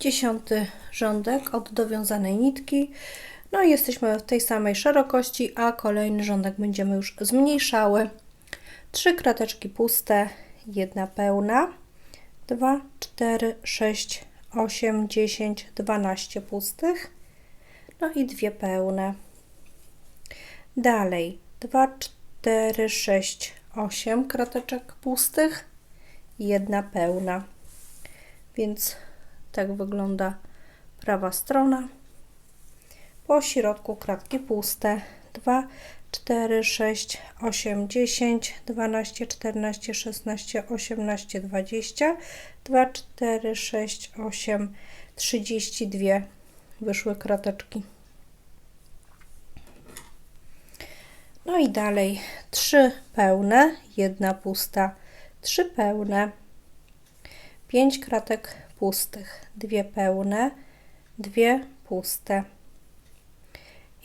Dziesiąty rządek od dowiązanej nitki. No i jesteśmy w tej samej szerokości, a kolejny rządek będziemy już zmniejszały. Trzy krateczki puste, jedna pełna, dwa, cztery, sześć, osiem, dziesięć, dwanaście pustych, no i dwie pełne. Dalej, dwa, cztery, sześć, osiem krateczek pustych, jedna pełna. Więc tak wygląda prawa strona. Po środku kratki puste. 2, 4, 6, 8, 10, 12, 14, 16, 18, 20, 2, 4, 6, 8, 32 wyszły krateczki. No i dalej 3 pełne, jedna pusta, 3 pełne, 5 kratek pustych, dwie pełne, dwie puste.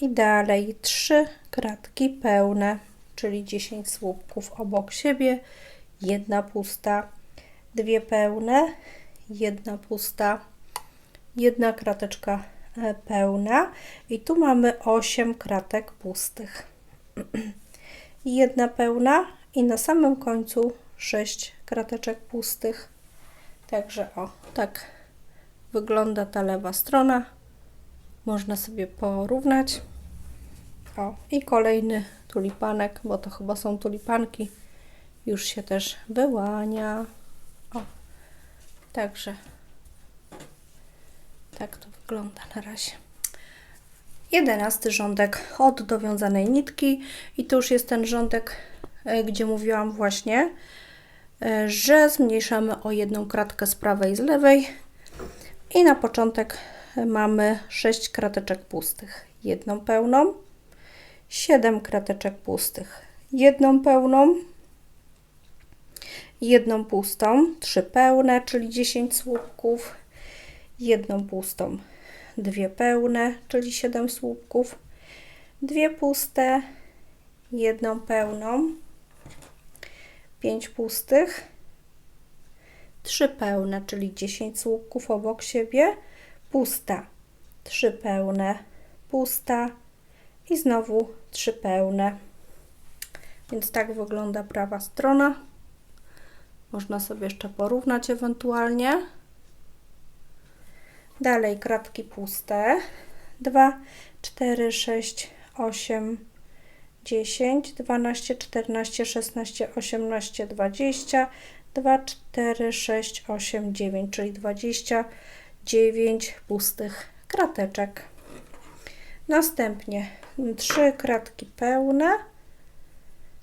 I dalej trzy kratki pełne, czyli 10 słupków obok siebie, jedna pusta, dwie pełne, jedna pusta, jedna krateczka e, pełna i tu mamy 8 kratek pustych. Jedna pełna i na samym końcu 6 krateczek pustych. Także o, tak wygląda ta lewa strona. Można sobie porównać. O, i kolejny tulipanek, bo to chyba są tulipanki. Już się też wyłania. O, także tak to wygląda na razie. Jedenasty rządek od dowiązanej nitki i tu już jest ten rządek, e, gdzie mówiłam właśnie, E, że zmniejszamy o jedną kratkę z prawej i z lewej i na początek mamy 6 krateczek pustych, jedną pełną, 7 krateczek pustych, jedną pełną, jedną pustą, 3 pełne, czyli 10 słupków, jedną pustą, dwie pełne, czyli 7 słupków, dwie puste, jedną pełną, 5 pustych, 3 pełne, czyli 10 słupków obok siebie, pusta, 3 pełne, pusta i znowu 3 pełne. Więc tak wygląda prawa strona. Można sobie jeszcze porównać ewentualnie. Dalej kratki puste. 2, 4, 6, 8, 10, 12, 14, 16, 18, 20, 2, 4, 6, 8, 9, czyli 29 pustych krateczek. Następnie 3 kratki pełne,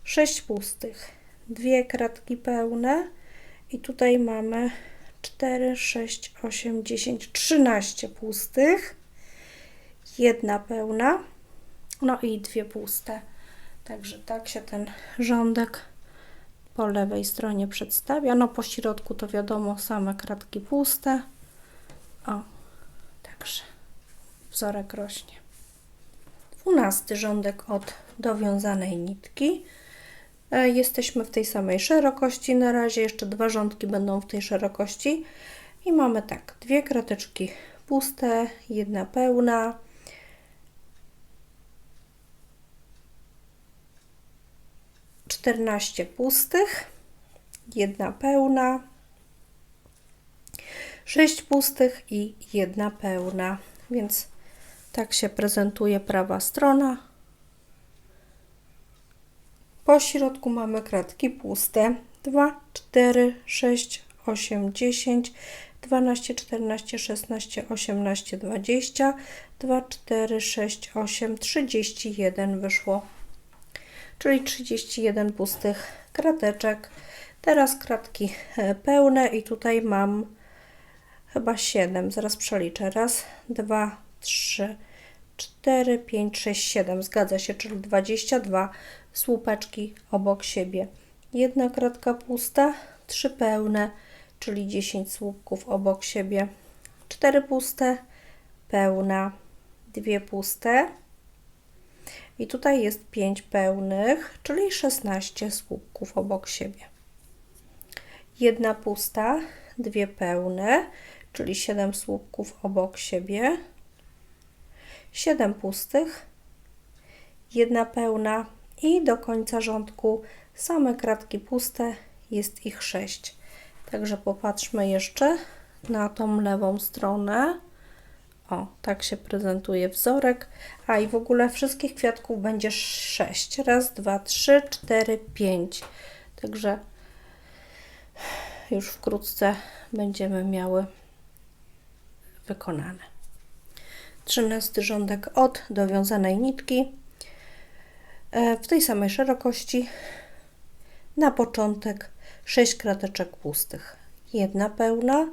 6 pustych, 2 kratki pełne i tutaj mamy 4, 6, 8, 10, 13 pustych, jedna pełna, no i dwie puste. Także tak się ten rządek po lewej stronie przedstawia. No po środku to wiadomo same kratki puste. O, także wzorek rośnie. Dwunasty rządek od dowiązanej nitki. E, jesteśmy w tej samej szerokości na razie. Jeszcze dwa rządki będą w tej szerokości. I mamy tak, dwie krateczki puste, jedna pełna, 14 pustych, jedna pełna, 6 pustych i jedna pełna. Więc tak się prezentuje prawa strona. Po środku mamy kratki puste. 2, 4, 6, 8, 10, 12, 14, 16, 18, 20, 2, 4, 6, 8, 31 wyszło czyli 31 pustych krateczek. Teraz kratki e, pełne i tutaj mam chyba 7. Zaraz przeliczę. Raz, dwa, trzy, cztery, pięć, sześć, siedem. Zgadza się, czyli 22 słupeczki obok siebie. Jedna kratka pusta, trzy pełne, czyli 10 słupków obok siebie. Cztery puste, pełna, dwie puste. I tutaj jest 5 pełnych, czyli 16 słupków obok siebie. Jedna pusta, dwie pełne, czyli 7 słupków obok siebie. 7 pustych, jedna pełna i do końca rządku same kratki puste, jest ich 6. Także popatrzmy jeszcze na tą lewą stronę. O, tak się prezentuje wzorek. A i w ogóle wszystkich kwiatków będzie 6. Raz, dwa, trzy, cztery, pięć. Także już wkrótce będziemy miały wykonane. Trzynasty rządek od dowiązanej nitki e, w tej samej szerokości. Na początek 6 krateczek pustych, jedna pełna,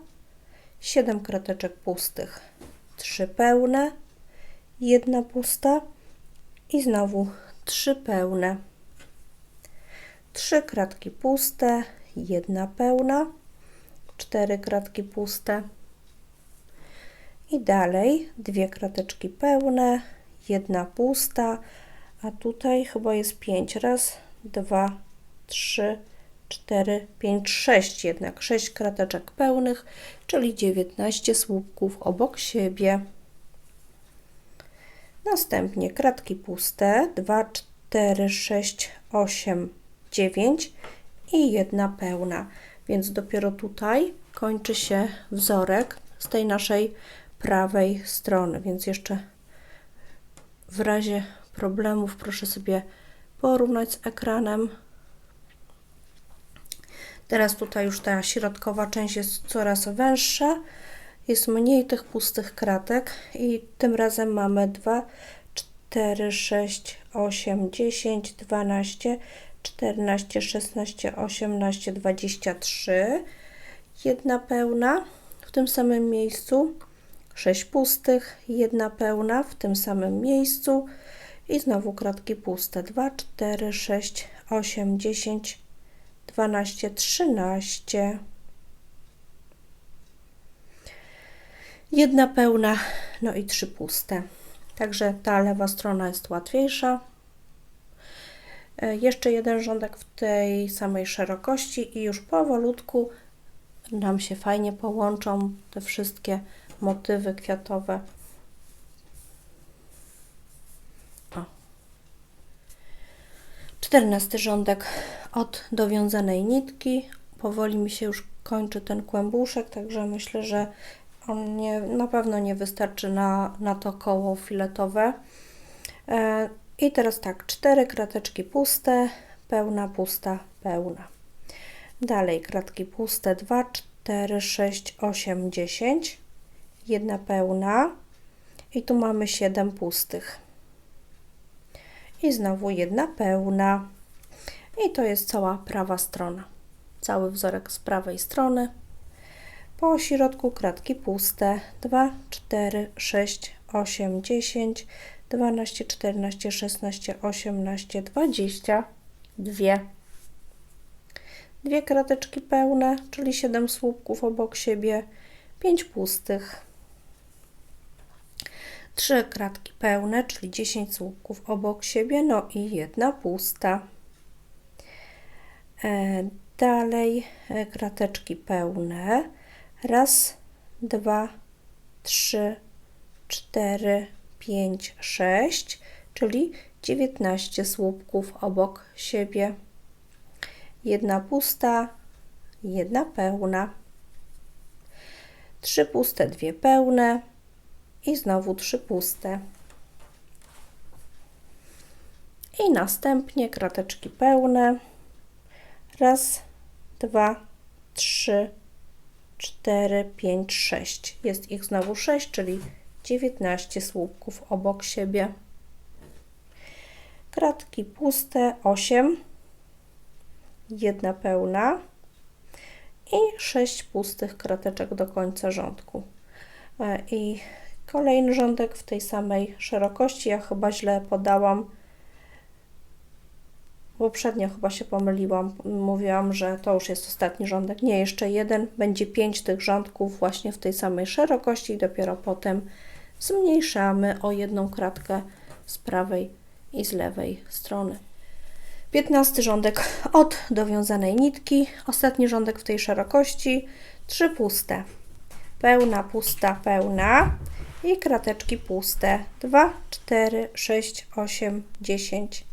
7 krateczek pustych, 3 pełne, jedna pusta i znowu 3 pełne. 3 kratki puste, jedna pełna, 4 kratki puste. I dalej dwie krateczki pełne, jedna pusta, a tutaj chyba jest 5. Raz, dwa, trzy, 4, 5, 6 jednak, 6 krateczek pełnych, czyli 19 słupków obok siebie. Następnie kratki puste, 2, 4, 6, 8, 9 i jedna pełna. Więc dopiero tutaj kończy się wzorek z tej naszej prawej strony. Więc jeszcze w razie problemów proszę sobie porównać z ekranem. Teraz tutaj już ta środkowa część jest coraz węższa, jest mniej tych pustych kratek i tym razem mamy 2, 4, 6, 8, 10, 12, 14, 16, 18, 23. Jedna pełna w tym samym miejscu, 6 pustych, jedna pełna w tym samym miejscu i znowu kratki puste. 2, 4, 6, 8, 10, 12, 13. Jedna pełna, no i trzy puste. Także ta lewa strona jest łatwiejsza. E, jeszcze jeden rządek w tej samej szerokości i już powolutku nam się fajnie połączą te wszystkie motywy kwiatowe. Czternasty rządek od dowiązanej nitki. Powoli mi się już kończy ten kłębuszek, także myślę, że on nie, na pewno nie wystarczy na, na to koło filetowe. E, I teraz tak, cztery krateczki puste, pełna, pusta, pełna. Dalej kratki puste 2, 4, 6, 8, 10. Jedna pełna i tu mamy 7 pustych i znowu jedna pełna. I to jest cała prawa strona. Cały wzorek z prawej strony. Po środku kratki puste 2, 4, 6, 8, 10, 12, 14, 16, 18, 20, dwie. Dwie krateczki pełne, czyli 7 słupków obok siebie, 5 pustych. 3 kratki pełne, czyli 10 słupków obok siebie, no i jedna pusta. E, dalej e, krateczki pełne. Raz, dwa, trzy, cztery, pięć, sześć, czyli 19 słupków obok siebie. Jedna pusta, jedna pełna. Trzy puste, dwie pełne i znowu trzy puste. I następnie krateczki pełne. Raz, dwa, trzy, cztery, pięć, sześć. Jest ich znowu sześć, czyli 19 słupków obok siebie. Kratki puste 8, jedna pełna i 6 pustych krateczek do końca rządku. E, I Kolejny rządek w tej samej szerokości. Ja chyba źle podałam Poprzednio chyba się pomyliłam. Mówiłam, że to już jest ostatni rządek. Nie, jeszcze jeden. Będzie pięć tych rządków właśnie w tej samej szerokości i dopiero potem zmniejszamy o jedną kratkę z prawej i z lewej strony. 15 rządek od dowiązanej nitki, ostatni rządek w tej szerokości, trzy puste, pełna, pusta, pełna i krateczki puste, 2, 4, 6, 8, 10.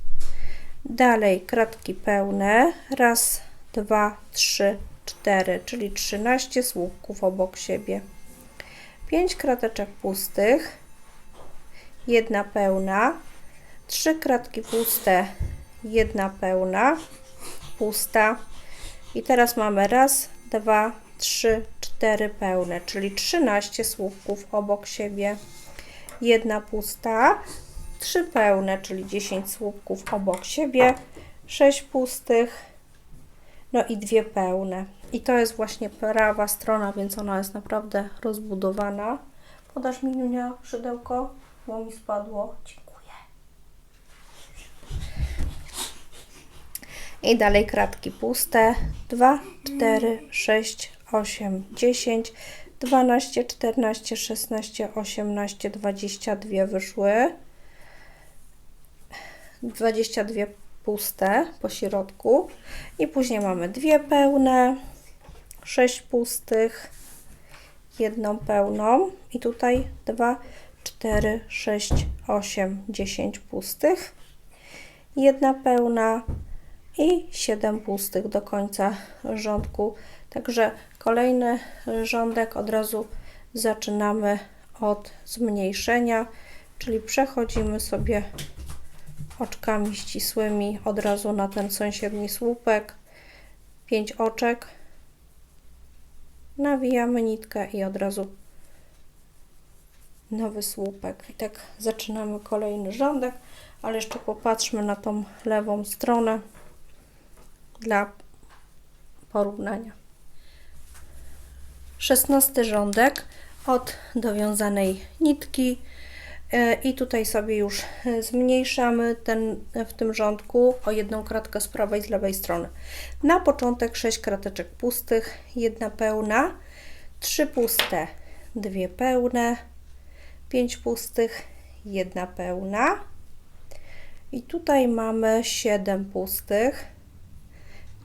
Dalej kratki pełne, raz, dwa, trzy, cztery, czyli 13 słupków obok siebie. 5 krateczek pustych, jedna pełna, trzy kratki puste, jedna pełna, pusta. I teraz mamy raz, dwa, trzy, cztery pełne, czyli 13 słupków obok siebie. Jedna pusta, trzy pełne, czyli 10 słupków obok siebie, sześć pustych, no i dwie pełne. I to jest właśnie prawa strona, więc ona jest naprawdę rozbudowana. Podasz mi Niunia szydełko, bo mi spadło. Dziękuję. I dalej kratki puste. 2, 4, 6, 8, 10, 12, 14, 16, 18, 22 wyszły. 22 puste po środku i później mamy dwie pełne, sześć pustych, jedną pełną i tutaj 2, 4, 6, 8, 10 pustych, jedna pełna i 7 pustych do końca rządku. Także kolejny rządek od razu zaczynamy od zmniejszenia, czyli przechodzimy sobie oczkami ścisłymi od razu na ten sąsiedni słupek, 5 oczek, nawijamy nitkę i od razu nowy słupek. I tak zaczynamy kolejny rządek, ale jeszcze popatrzmy na tą lewą stronę dla porównania. 16 rządek od dowiązanej nitki E, I tutaj sobie już e, zmniejszamy ten, w tym rządku o jedną kratkę z prawej i z lewej strony. Na początek 6 krateczek pustych, jedna pełna, 3 puste, dwie pełne, 5 pustych, jedna pełna. I tutaj mamy 7 pustych,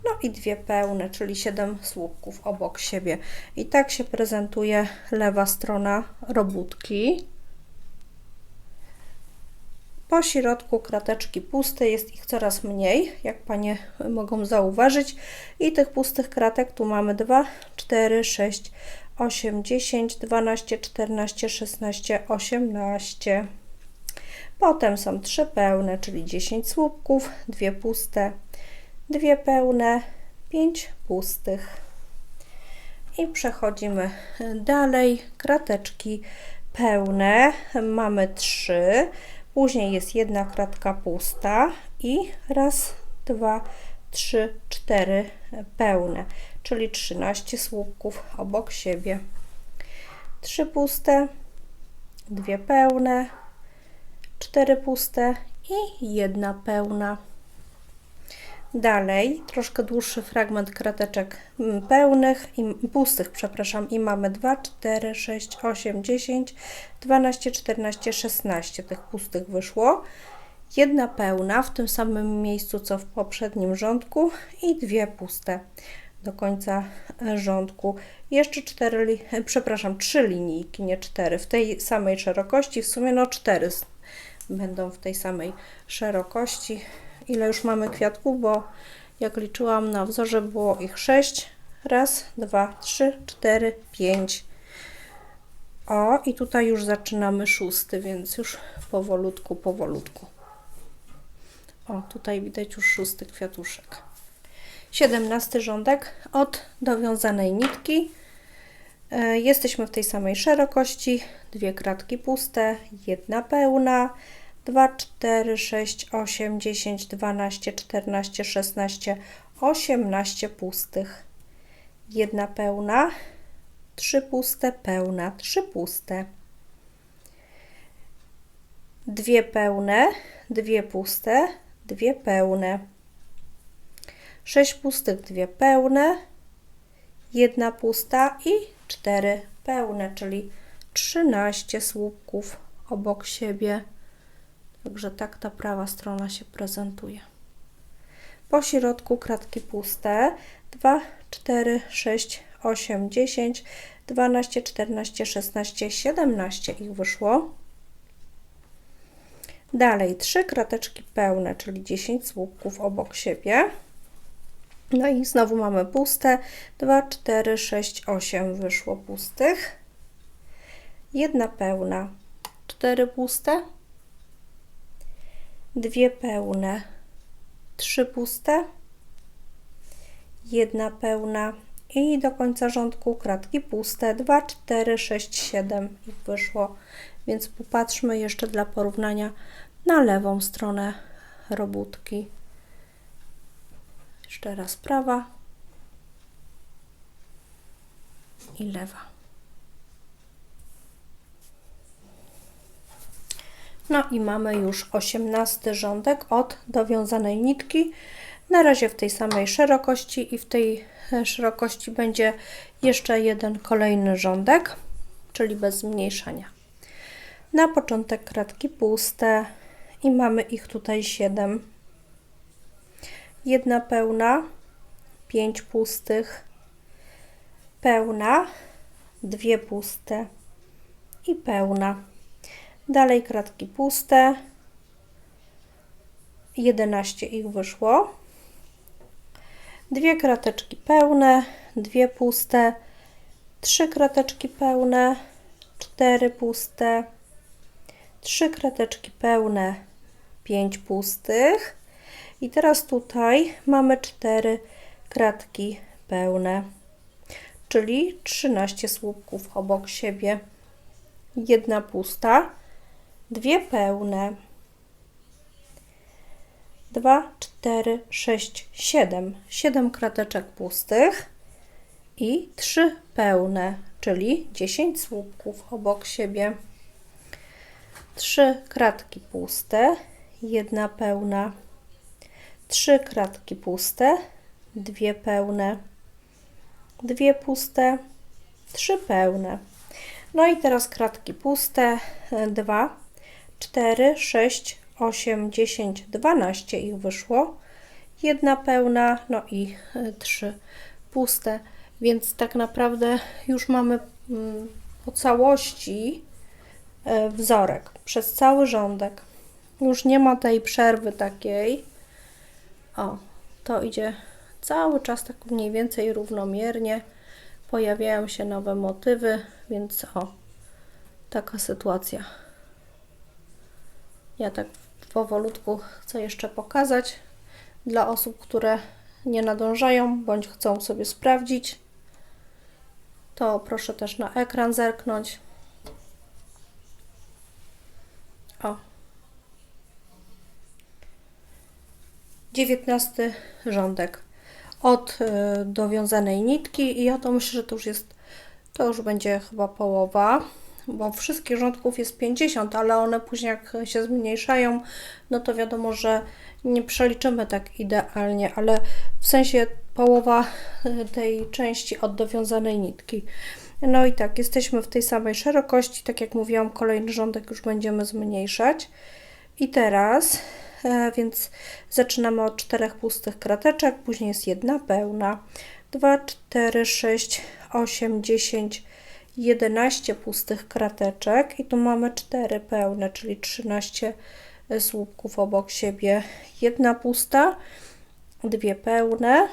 no i dwie pełne, czyli 7 słupków obok siebie. I tak się prezentuje lewa strona robótki. Po środku krateczki puste, jest ich coraz mniej, jak Panie mogą zauważyć. I tych pustych kratek tu mamy 2, 4, 6, 8, 10, 12, 14, 16, 18. Potem są trzy pełne, czyli 10 słupków, dwie puste, dwie pełne, 5 pustych. I przechodzimy dalej. Krateczki pełne mamy 3 Później jest jedna kratka pusta i raz, dwa, trzy, cztery pełne, czyli 13 słupków obok siebie. Trzy puste, dwie pełne, cztery puste i jedna pełna. Dalej troszkę dłuższy fragment krateczek mm, pełnych i pustych, przepraszam, i mamy 2, 4, 6, 8, 10, 12, 14, 16 tych pustych wyszło. Jedna pełna w tym samym miejscu co w poprzednim rządku i dwie puste do końca e, rządku. Jeszcze cztery, e, przepraszam, trzy linijki, nie cztery, w tej samej szerokości, w sumie no cztery będą w tej samej szerokości ile już mamy kwiatków, bo jak liczyłam na wzorze było ich 6. Raz, dwa, trzy, cztery, pięć. O, i tutaj już zaczynamy szósty, więc już powolutku, powolutku. O, tutaj widać już szósty kwiatuszek. Siedemnasty rządek od dowiązanej nitki. E, jesteśmy w tej samej szerokości, dwie kratki puste, jedna pełna, 2, 4, 6, 8, 10, 12, 14, 16, 18 pustych. Jedna pełna, trzy puste, pełna, trzy puste. Dwie pełne, dwie puste, dwie pełne. 6 pustych, 2 pełne, jedna pusta i 4 pełne, czyli 13 słupków obok siebie. Także tak ta prawa strona się prezentuje. Po środku kratki puste 2, 4, 6, 8, 10, 12, 14, 16, 17 ich wyszło. Dalej trzy krateczki pełne, czyli 10 słupków obok siebie. No i znowu mamy puste. 2, 4, 6, 8 wyszło pustych. Jedna pełna, 4 puste. Dwie pełne, 3 puste. Jedna pełna i do końca rządku kratki puste. 2, 4, 6, 7 ich wyszło. Więc popatrzmy jeszcze dla porównania na lewą stronę robótki. Jeszcze raz prawa i lewa. No i mamy już osiemnasty rządek od dowiązanej nitki. Na razie w tej samej szerokości i w tej szerokości będzie jeszcze jeden kolejny rządek, czyli bez zmniejszania. Na początek kratki puste i mamy ich tutaj 7. Jedna pełna, 5 pustych, pełna, dwie puste i pełna. Dalej kratki puste, 11 ich wyszło. Dwie krateczki pełne, dwie puste, trzy krateczki pełne, cztery puste, trzy krateczki pełne, pięć pustych. I teraz tutaj mamy cztery kratki pełne, czyli 13 słupków obok siebie. Jedna pusta, dwie pełne. 2, 4, 6, 7. 7 krateczek pustych i 3 pełne, czyli 10 słupków obok siebie. 3 kratki puste, jedna pełna. 3 kratki puste, dwie pełne. Dwie puste, trzy pełne. No i teraz kratki puste, 2, 4, 6, 8, 10, 12 ich wyszło. Jedna pełna, no i e, trzy puste, więc tak naprawdę już mamy mm, po całości e, wzorek przez cały rządek. Już nie ma tej przerwy takiej. O, to idzie cały czas tak mniej więcej równomiernie. Pojawiają się nowe motywy, więc o, taka sytuacja. Ja tak powolutku chcę jeszcze pokazać dla osób, które nie nadążają bądź chcą sobie sprawdzić. To proszę też na ekran zerknąć. O. Dziewiętnasty rządek od y, dowiązanej nitki i ja to myślę, że to już jest, to już będzie chyba połowa bo wszystkich rządków jest 50, ale one później jak się zmniejszają, no to wiadomo, że nie przeliczymy tak idealnie, ale w sensie połowa e, tej części od dowiązanej nitki. No i tak, jesteśmy w tej samej szerokości, tak jak mówiłam, kolejny rządek już będziemy zmniejszać. I teraz, e, więc zaczynamy od czterech pustych krateczek, później jest jedna pełna. 2, 4, 6, 8, 10, 11 pustych krateczek i tu mamy 4 pełne, czyli 13 słupków obok siebie. Jedna pusta, dwie pełne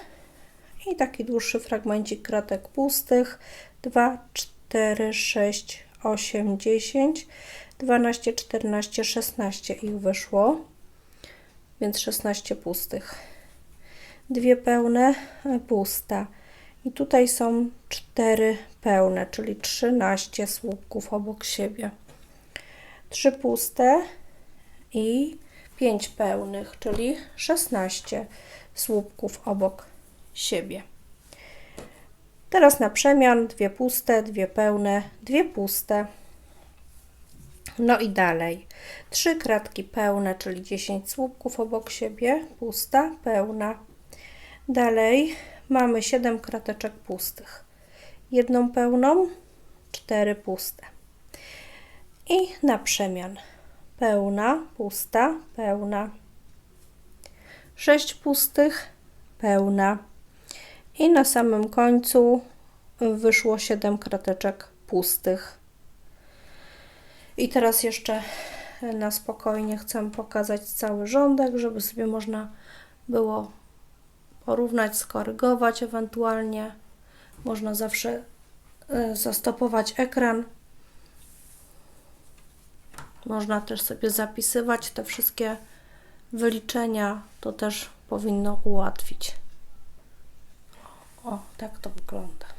i taki dłuższy fragmencik kratek pustych. 2, 4, 6, 8, 10, 12, 14, 16 ich wyszło, więc 16 pustych. Dwie pełne, pusta. I tutaj są cztery pełne, czyli 13 słupków obok siebie. Trzy puste i 5 pełnych, czyli 16 słupków obok siebie. Teraz na przemian dwie puste, dwie pełne, dwie puste. No i dalej. Trzy kratki pełne, czyli 10 słupków obok siebie, pusta, pełna. Dalej mamy 7 krateczek pustych. Jedną pełną, 4 puste. I na przemian. Pełna, pusta, pełna. 6 pustych, pełna. I na samym końcu wyszło 7 krateczek pustych. I teraz jeszcze na spokojnie chcę pokazać cały rządek, żeby sobie można było porównać, skorygować ewentualnie. Można zawsze y, zastopować ekran. Można też sobie zapisywać te wszystkie wyliczenia. To też powinno ułatwić. O, tak to wygląda.